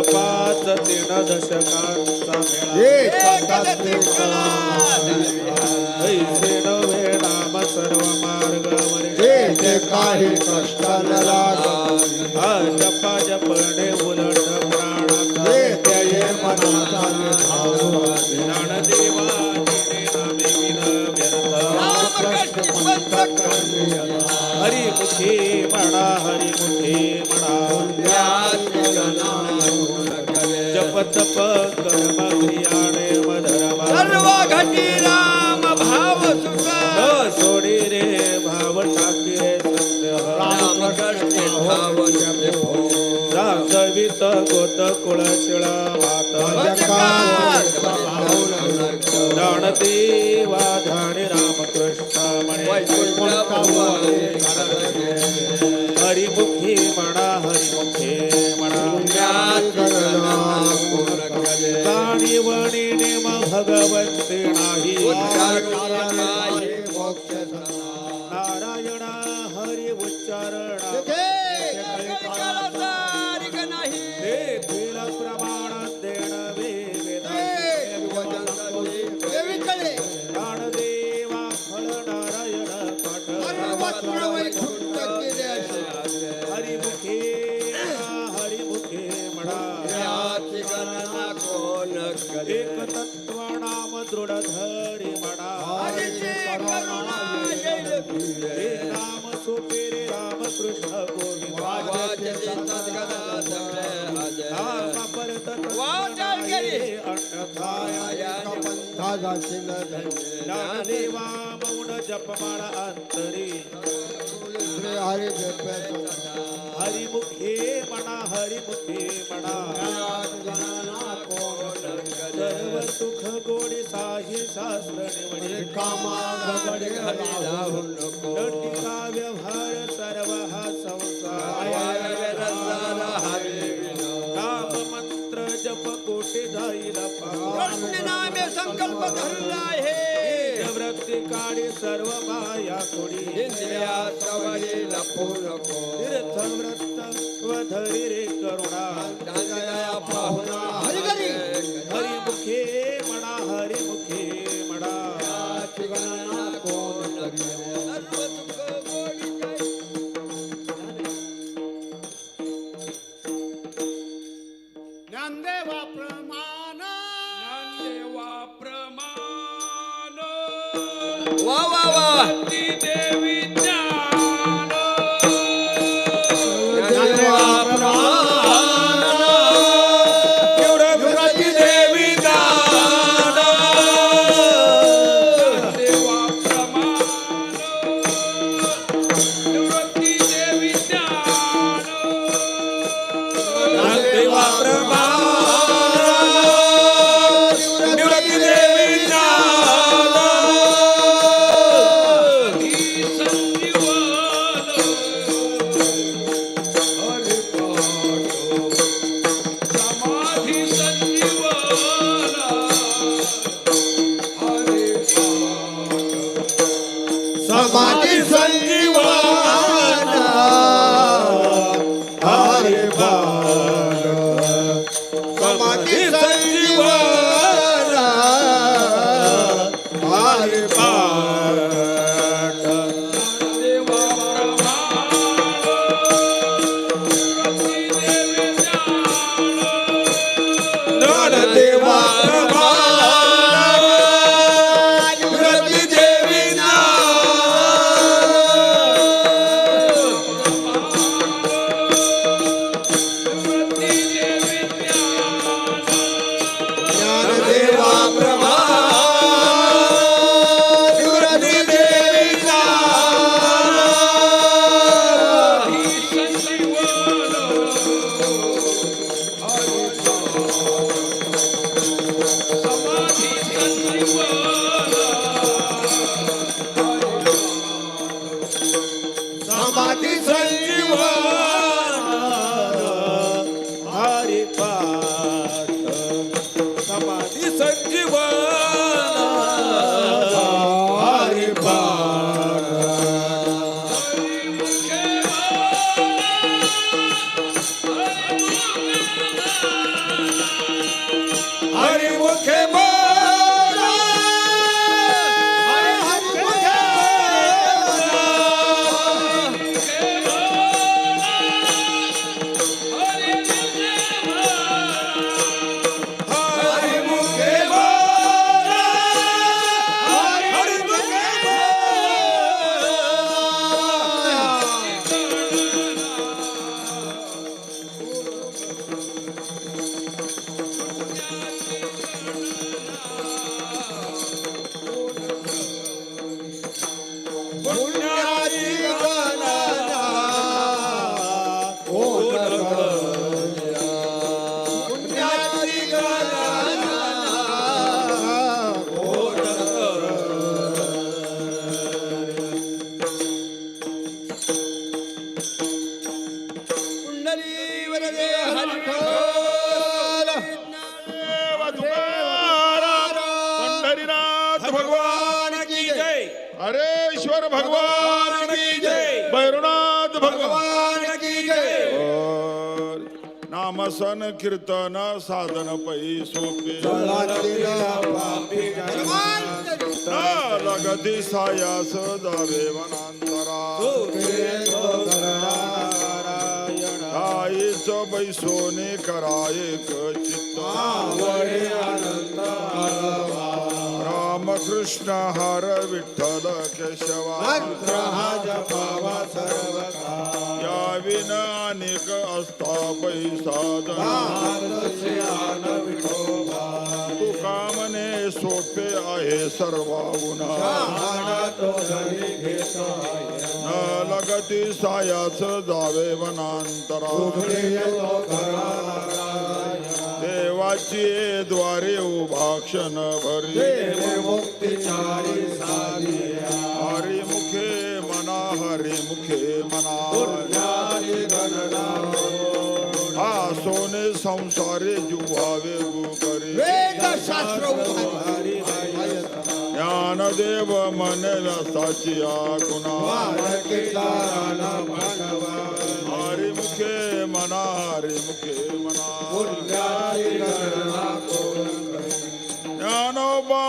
पाच तीन दशकांचा मेळा सर्व मार्गावरे हे ते काही कष्ट न लागत हा जपा जपणे उलट करणे हरिमुखे म्हणा म्हणा गणना कोण करे जप तप कर्म क्रियाणे मधर्म सर्व घटी राम भाव सुख. सोडी रे भाव टाकी रे संदेह रामकृष्ण भाव जागवित गोत कुळ शिळ माता जगात भाव हरिमुखी म्हणा हरिमुखे म्हणा जाणीवणी नेम भगवंते नाही. ज्ञानदेवा मौन जपमाळ अंतरी हरि जप हरिमुखे म्हणा हरिमुखे म्हणा सर्व सुख गोडी साही शास्त्र निवडी लटिका व्यवहार सर्व जाईल कृष्ण नामे संकल्प धरला आहे. वृत्ती काळी सर्व माया कोडी. तीर्थ व्रत वधरी रे करुणा. हरिमुखे ज्ञानदेवा प्रमाण. ज्ञानदेवा प्रमाण. वा वा वा. देवी Oh. we tonight. आसन कीर्तन साधन पै सोपे। लगती सायास दावे वनांतरा। आईच बैसोने कराये चित्त। कृष्ण हर विठ्ठल केशवा या विन अनेक असता पैसा कामने सोपे आहे सर्वा न लगती सायाच जावे वनांतरा देवाची द्वारे उभाक्षण भरी हरी मुखे मना मुखे मना हा सोने संसारे जुवावे ज्ञानदेव मन व्यासाची गुणा हरि मुखे मना हरि मुखे मना ज्ञानोबा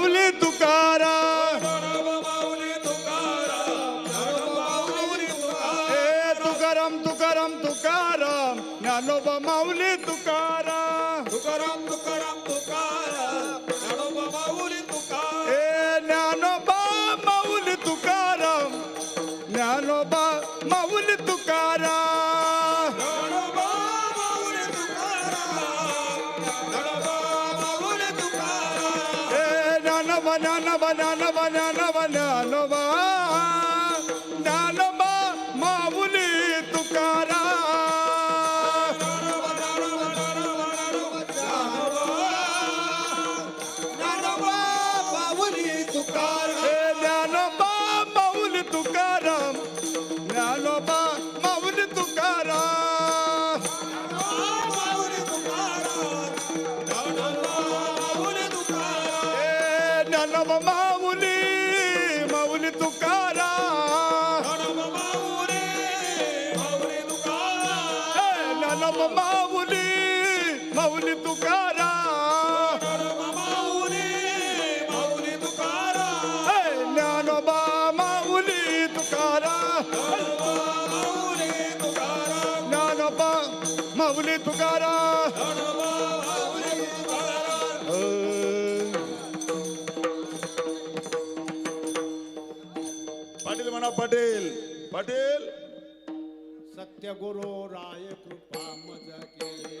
तुकाराम. हे तुकाराम तुकाराम तुकाराम. ज्ञानोबा माऊली तुकाराम. तुकाराम पाटील म्हणा पाटील पाटील सत्य गुरु राय कृपा मज केली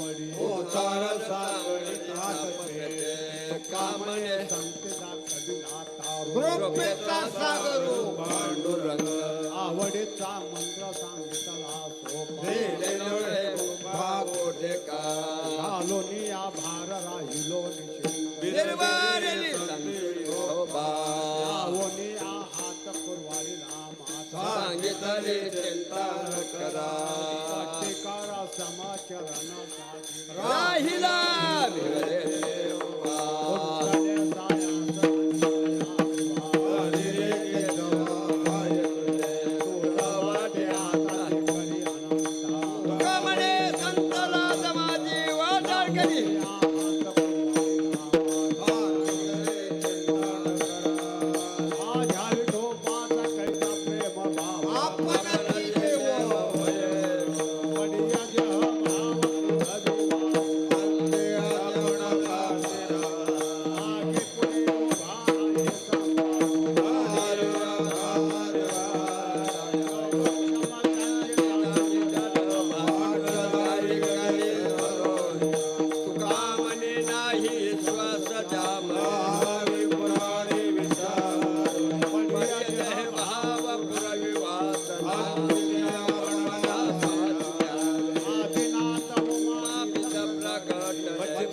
आवडी हो तार सावळी नाथते कामने कधी नातारू कृपेचा सागरू पांडुरंग आवडीचा मंत्र सांगितला सोपा. हे. गुफा कोठे का आलोनी या भार राहिलो निर्वारेली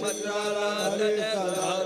مترا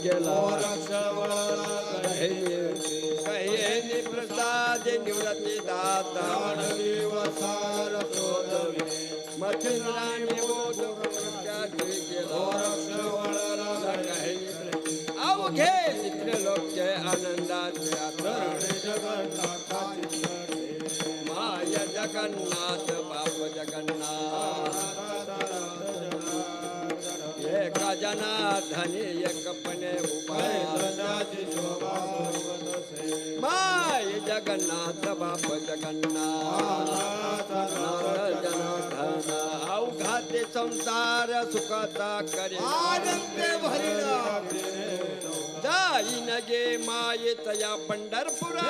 केला. कहेनी प्रसाद निवृत्ती दाता. वसार बोध गोरक्षाचे अवघे चित्र लोक आनंदाचे आता माय जगन्नाथ बाप जगन्नाथ. एका जनार्दनी एकपणे माय जगन्नाथ बाप जगन्नाथ नाथ जनार्दन अवघाते संसार सुखाचा करे. आनंदे भरिला. जाईन गे माये तया पंढरपुरा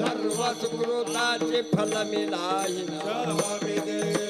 सर्व सुकृताचे फल मिळाईन गुरु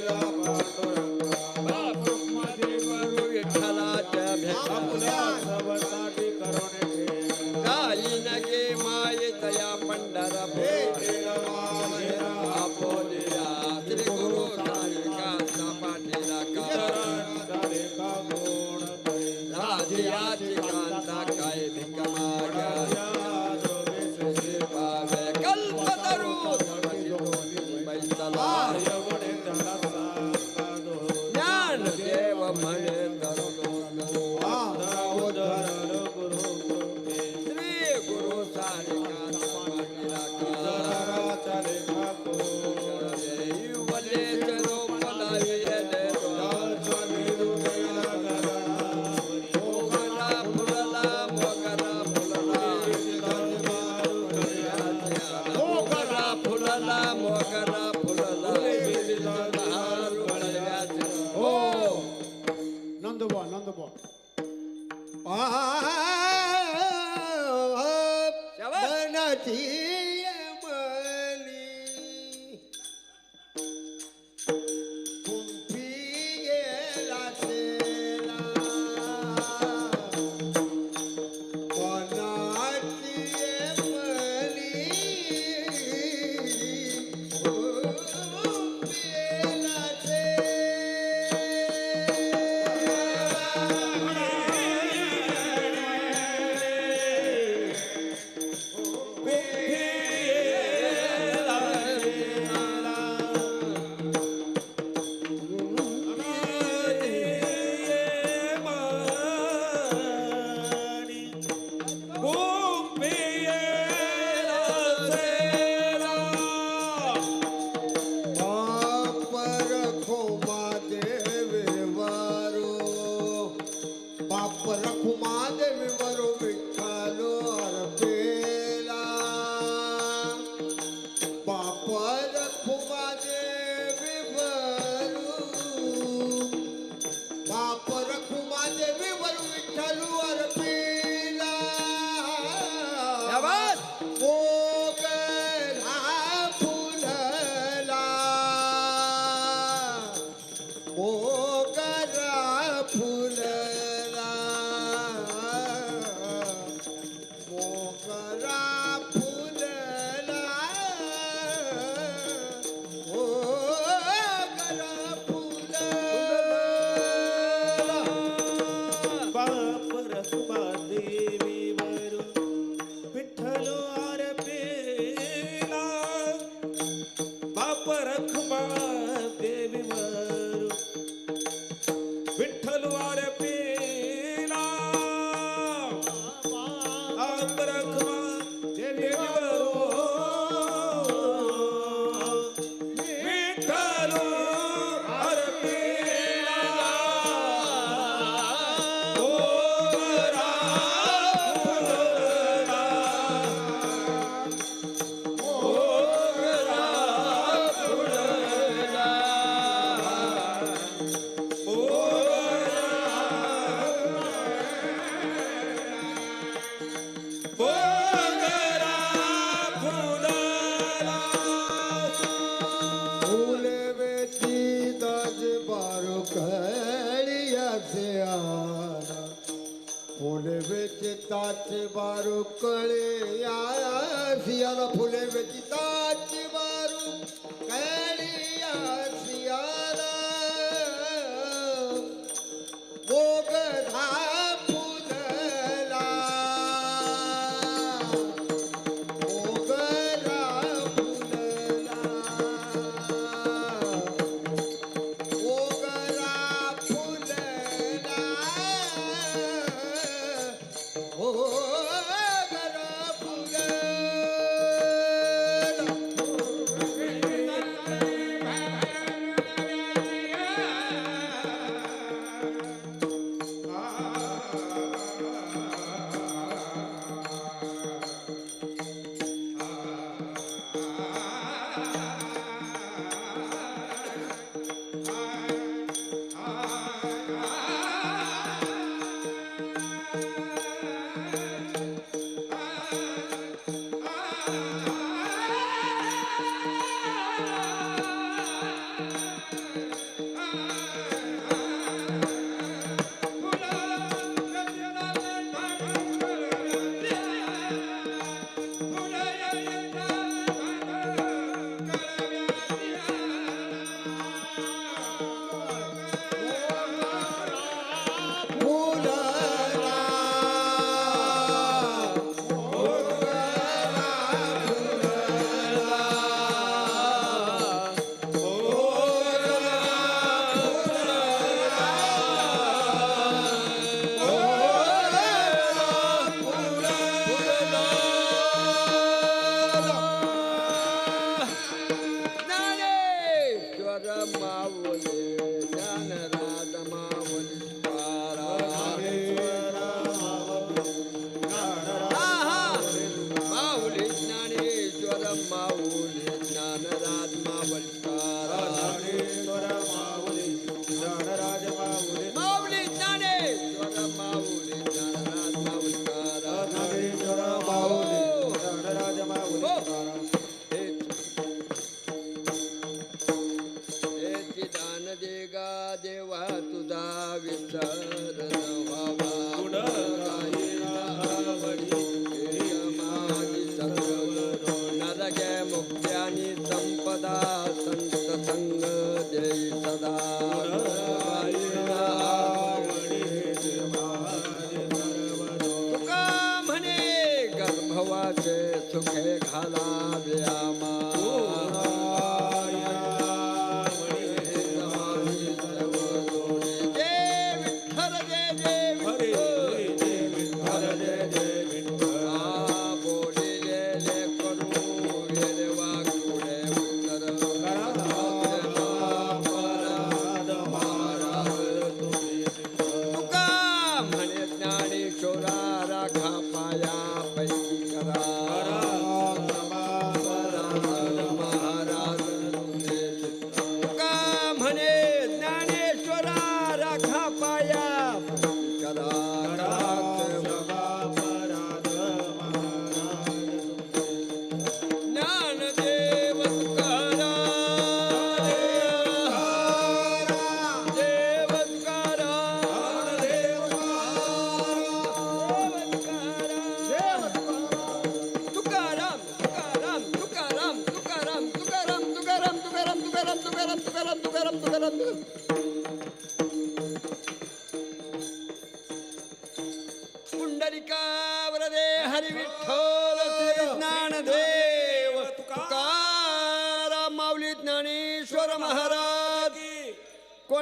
ذاتي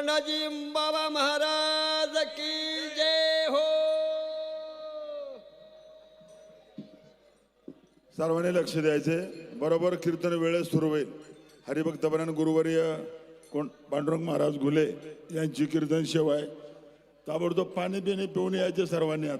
पंडाजी बाबा महाराज की जय हो। सर्वांनी लक्ष द्यायचे. बरोबर कीर्तन वेळेस सुरू होईल. हरिभक्तपरायण गुरुवर्य कोण? पांडुरंग महाराज घुले यांची कीर्तन सेवा आहे ताबडतोब पाणी बिणी पिऊन यायचे सर्वांनी आता.